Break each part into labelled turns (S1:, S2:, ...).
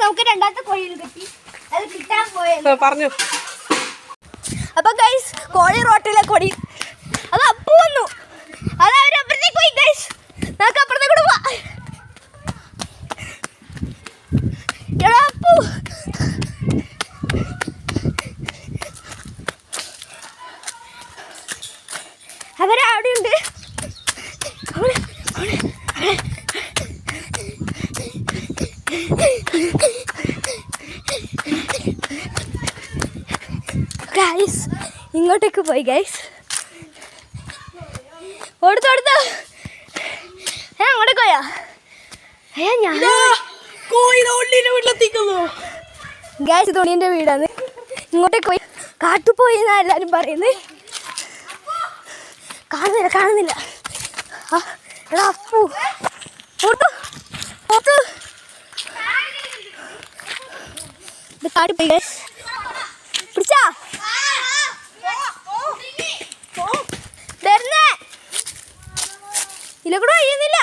S1: നമുക്ക് രണ്ടാമത്തെ കോഴിയിൽ കിട്ടി അത് കിട്ടാൻ പോയത്
S2: പറഞ്ഞു.
S1: അപ്പൊ ഗൈസ് കോഴി റോട്ടിലെ കൊടി അത് അപ്പു വന്നു അത് അവരപ്പുറത്തേക്ക് പോയി ഗൈസ് നമുക്ക് അപ്പുറത്തേക്ക് കൂടെ പോവാം എടാ അപ്പു അവരവിടെ ഉണ്ട് അവിടെ, അവിടെ, അവിടെ. ഗൈസ് ഇങ്ങോട്ടേക്ക് പോയി ഗൈസ് ഓടുത്തു ഓടുത്തു. ഏ അങ്ങോട്ടേക്ക് പോയാ? ഏ ഞാൻ ഗൈസ് തുണിന്റെ വീടാണ്. ഇങ്ങോട്ടേക്ക് പോയി. കാട്ടു പോയി എന്നാ എല്ലാരും പറയുന്നത് കാണുന്നില്ല കാണുന്നില്ല. ആ, എടാ അപ്പു. കാട്ടി പോയി പിടിച്ചാ? തരുന്നേ ഇതിലെ കൂടെ കഴിയുന്നില്ല.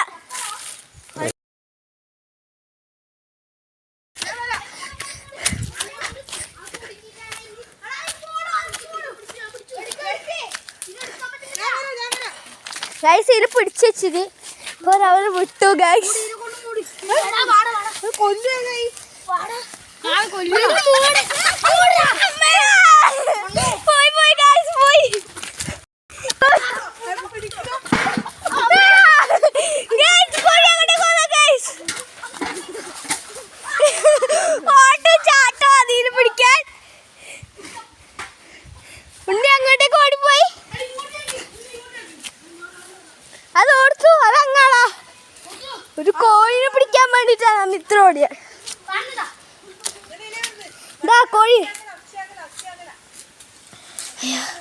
S1: ഗൈസ് ഇതിൽ പിടിച്ചു വെച്ചത്. ഇപ്പോൾ അവർ വിട്ടു ഗൈസ് പോയി ഒരു കോഴിനെ പിടിക്കാൻ വേണ്ടിട്ടാണ് മിത്ര ഓടിയ കോഴി. അതാ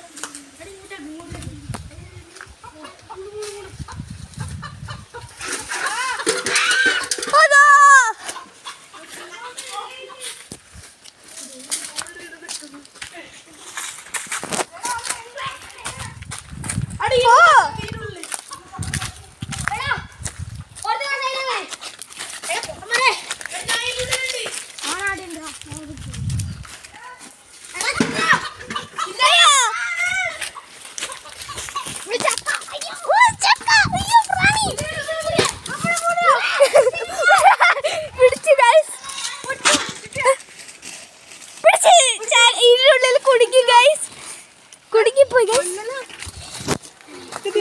S1: ഗൈസ്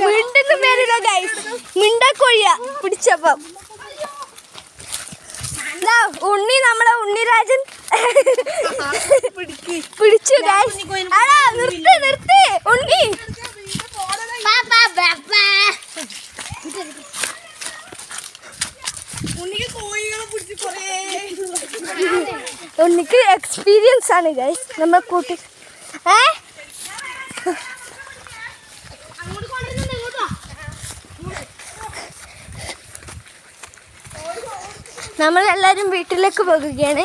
S1: മിണ്ടുന്ന പേരിലോ ഗൈസ് മിണ്ടക്കോഴിയ പിടിച്ചപ്പം. ദാ, ഉണ്ണി നമ്മളെ ഉണ്ണിരാജൻ. പിടിച്ചു ഗൈസ് നിർത്തി നിർത്ത് നിർത്ത്. ഉണ്ണി.
S2: ഉണ്ണിക്ക് കോഴികളെ പിടിച്ച് കുറേ.
S1: ഉണ്ണിക്ക് എക്സ്പീരിയൻസ് ആണ് ഗൈസ് നമ്മൾ കൂട്ടി ഏ? നമ്മളെല്ലാരും വീട്ടിലേക്ക് പോകുകയാണ്.